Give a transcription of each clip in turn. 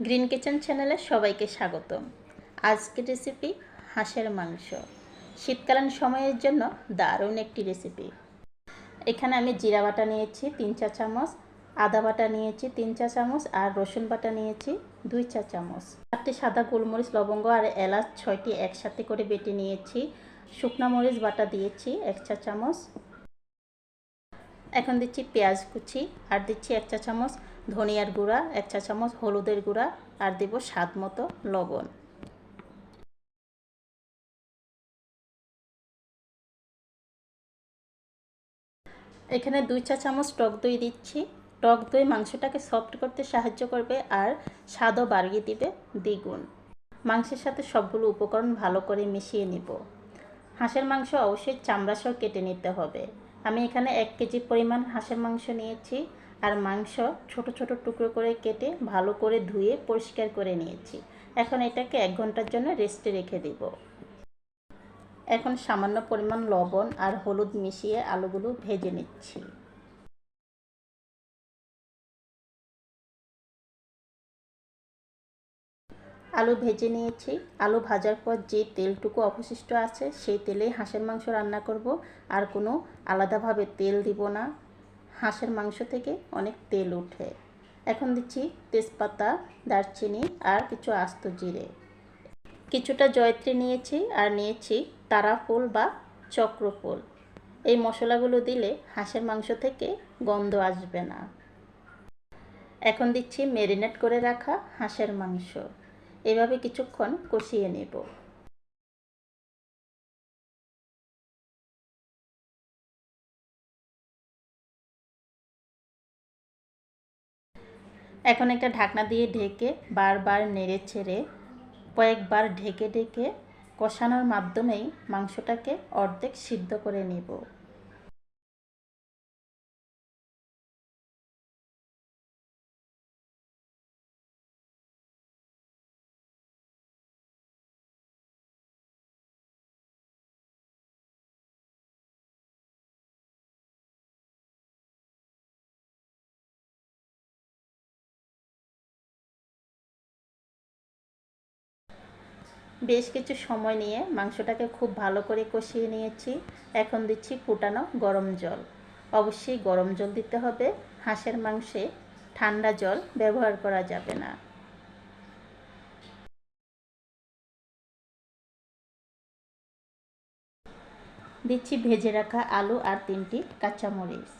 Green kitchen চ্যানেলে সবাইকে স্বাগত আজকের রেসিপি হাঁসের মাংস। শীতকালীন সময়ের জন্য দারুণ একটি রেসিপি এখানে আমি জিরা বাটা নিয়েছি তিন চা চামচ, আদা বাটা নিয়েছি তিন চা চামচ আর রসুন বাটা নিয়েছি দুই চা চামচ। চারটি সাদা গোলমরিচ, লবঙ্গ আর এলাচ ছয়টি একসাথে করে বেটে নিয়েছি। শুকনা মরিচ বাটা দিয়েছি এক চা চামচ। এখন দিচ্ছি পেঁয়াজ কুচি আর দিচ্ছি এক চা চামচ ধনিয়ার গুঁড়া, এক চা চামচ হলুদের গুঁড়া, আর দেব স্বাদ মতো লবণ। এখানে দুই চা চামচ টক দই দিচ্ছি। টক দই মাংসটাকে সফট করতে সাহায্য করবে আর স্বাদও বাড়িয়ে দিবে দ্বিগুণ। মাংসের সাথে সবগুলো উপকরণ ভালো করে মিশিয়ে নিব। হাঁসের মাংস অবশ্যই চামড়া সহ কেটে নিতে হবে। আমি এখানে এক কেজি পরিমাণ হাঁসের মাংস নিয়েছি। আর মাংস ছোট ছোট টুকরো করে কেটে ভালো করে ধুয়ে পরিষ্কার করে নিয়েছি। এখন এটাকে এক ঘণ্টার জন্য রেস্টে রেখে দিব। এখন সামান্য পরিমাণ লবণ আর হলুদ মিশিয়ে আলুগুলো ভেজে নিচ্ছি। আলু ভেজে নিয়েছি। আলু ভাজার পর যে তেলটুকু অবশিষ্ট আছে, সেই তেলেই হাঁসের মাংস রান্না করব। আর কোনো আলাদাভাবে তেল দিব না। হাঁসের মাংস থেকে অনেক তেল উঠে এখন দিচ্ছি তেজপাতা, দারচিনি আর কিছু আস্ত জিরে। কিছুটা জয়ত্রী নিয়েছি আর নিয়েছি তারা ফুল বা চক্র ফুল এই মশলাগুলো দিলে হাঁসের মাংস থেকে গন্ধ আসবে না। এখন দিচ্ছি মেরিনেট করে রাখা হাঁসের মাংস। এভাবে কিছুক্ষণ কষিয়ে নেব। এখন একটা ঢাকনা দিয়ে ঢেকে বারবার নেড়ে ছেড়ে কয়েকবার ঢেকে ঢেকে কষানোর মাধ্যমেই মাংসটাকে অর্ধেক সিদ্ধ করে নেব। বেশ কিছু সময় নিয়ে মাংসটাকে খুব ভালো করে কষিয়ে নিয়েছি। এখন দিচ্ছি ফুটানো গরম জল। অবশ্যই গরম জল দিতে হবে। হাঁসের মাংসে ঠান্ডা জল ব্যবহার করা যাবে না। দিচ্ছি ভেজে রাখা আলু আর তিনটি কাঁচামরিচ।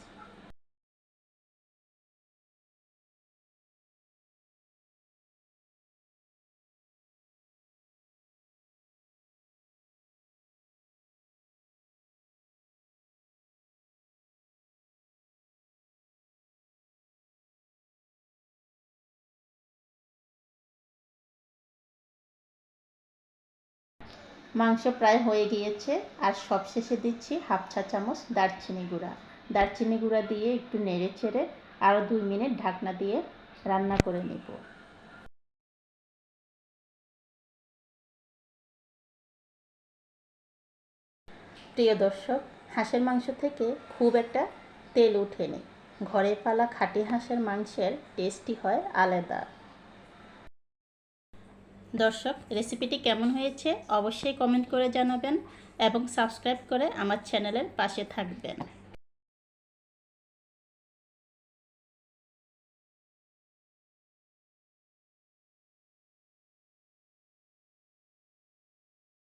মাংস প্রায় হয়ে গিয়েছে। আর সবশেষে দিচ্ছি হাফ চা চামচ দারচিনি গুঁড়া। দারচিনি গুঁড়া দিয়ে একটু নেড়ে চেড়ে আরও দুই মিনিট ঢাকনা দিয়ে রান্না করে নেব। প্রিয় দর্শক, হাঁসের মাংস থেকে খুব একটা তেল ওঠেনি। ঘরে পালা খাঁটি হাঁসের মাংসের টেস্টই হয় আলাদা। দর্শক রেসিপিটি কেমন হয়েছে অবশ্যই কমেন্ট করে জানাবেন এবং সাবস্ক্রাইব করে আমার চ্যানেলের পাশে থাকবেন।